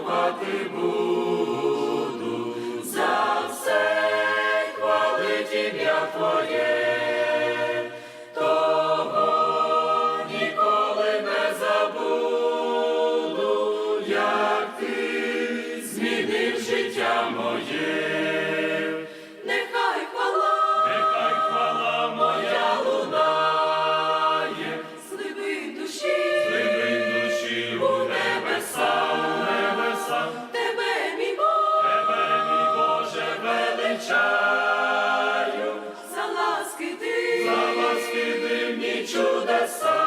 дякувати буду. За все хвалить ім'я Твоє, величаю, за ласки ти, за ласки дивні чудеса.